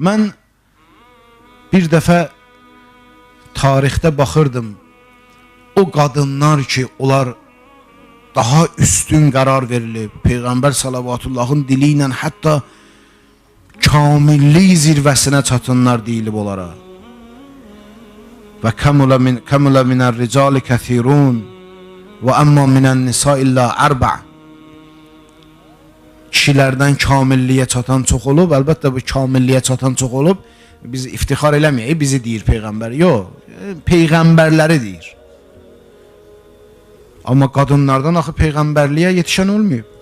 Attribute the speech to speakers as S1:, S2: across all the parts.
S1: Mən bir dəfə tarixdə baxırdım. O qadınlar ki, onlar daha üstün qərar verilib. Peyğəmbər sallavatullahın dili ilə hətta kamillik zirvəsinə çatanlar deyilib onlara. Və kəmula min kəmula minər ricali kəthirun və amma minən nisa illə ərba. Kişilərdən kamilliyə çatan çox olub, əlbəttə bu kamilliyə çatan çox olub. Biz iftixar eləməyək, bizi deyir peyğəmbər. Yox, peyğəmbərləri deyir. Amma qadınlardan axı peyğəmbərliyə yetişən olmayıb.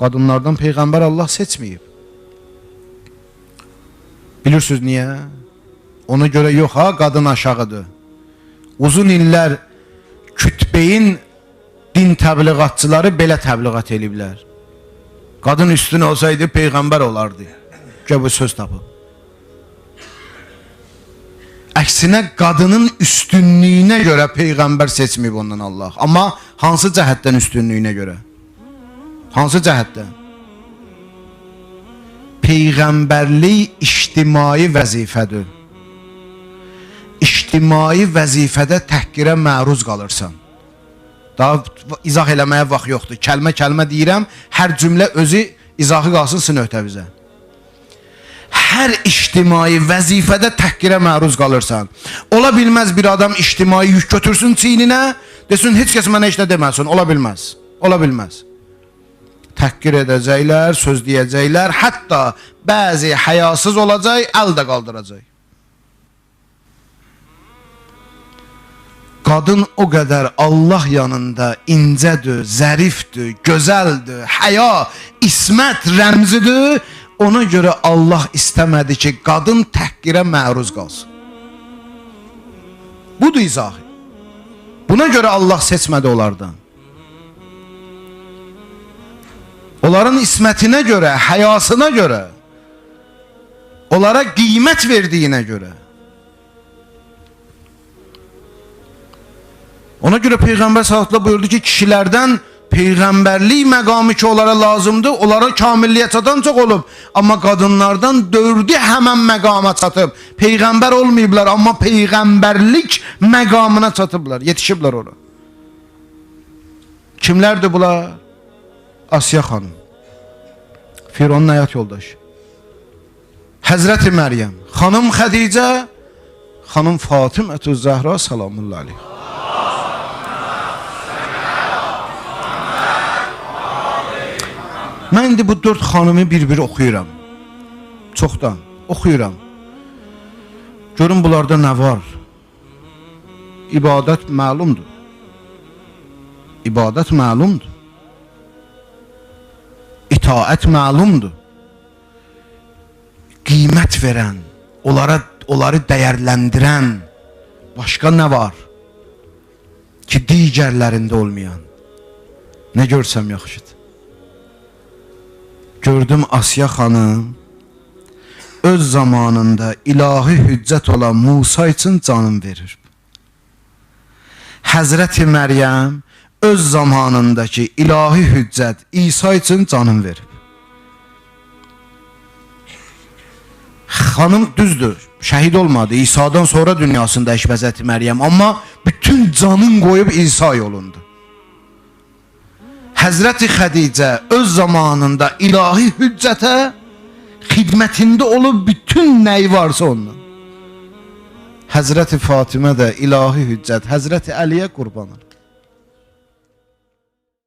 S1: Qadınlardan peyğəmbər Allah seçməyib. Bilirsiniz niyə? Ona görə yox ha, qadın aşağıdır. Uzun illər kütbeyin din təbliğatçıları belə təbliğat eliblər. Qadın üstün olsaydı peyğəmbər olardı. Gə bu söz tapıb. Əksinə qadının üstünlüyünə görə peyğəmbər seçməyib ondan Allah. Amma hansı cəhətdən üstünlüyünə görə? Hansı cəhətdən? Peyğəmbərlik ictimai vəzifədir. İctimai vəzifədə təhqirə məruz qalırsan. Daha izah eləməyə vaxt yoxdur. Kəlmə-kəlmə deyirəm, hər cümlə özü izahı qalsın sınöhtəvizə. Hər ictimai vəzifədə təhqirə məruz qalırsan. Ola bilməz bir adam ictimai yük götürsün çiyninə, desin heç kəs mənə heç nə deməsin. Ola bilməz. Ola bilməz. Təhqir edəcəklər, söz deyəcəklər, hətta bəzi həyasız olacaq, əl də qaldıracaq. Qadın o qədər Allah yanında incədir, zərifdir, gözəldir, həya, ismət rəmzidir. Ona görə Allah istəmədi ki, qadın təhqirə məruz qalsın. Budur izahı. Buna görə Allah seçmədi onlardan. Onların ismətinə görə, həyasına görə, onlara qiymət verdiyinə görə. Ona görə Peyğəmbər sallallahu buyurdu ki, kişilərdən peyğəmbərlik məqamı ki onlara lazımdır, onlara kamilliyə çatan çox olub. Amma qadınlardan dördü həmən məqama çatıb. Peyğəmbər olmayıblar, amma peyğəmbərlik məqamına çatıblar, yetişiblər ora. Kimlərdir bunlar? Asiya xanım. Fironun həyat yoldaşı. Həzrəti Məryəm, xanım Xədicə, xanım Fatimətü Zəhra salamullah aleyh. Mən indi bu dörd xanımı bir-bir oxuyuram. Çoxdan oxuyuram. Görün bunlarda nə var? İbadət məlumdur. İbadət məlumdur. İtaət məlumdur. Qiymət verən, onlara onları dəyərləndirən başqa nə var ki digərlərində olmayan? Nə görsəm yaxşıdır. Gördüm Asiya xanım öz zamanında ilahi hüccət olan Musa üçün canım verir. Həzrəti Məryəm öz zamanındakı ilahi hüccət İsa üçün canım verib. Xanım düzdür, şəhid olmadı. İsa'dan sonra dünyasında Həzrəti Məryəm, amma bütün canın qoyub İsa yolunda. Həzrəti Xədicə öz zamanında ilahi hüccətə xidmətində olub bütün nəyi varsa ondan. Həzrəti Fatimə də ilahi hüccət Həzrəti Əliyə qurban olur.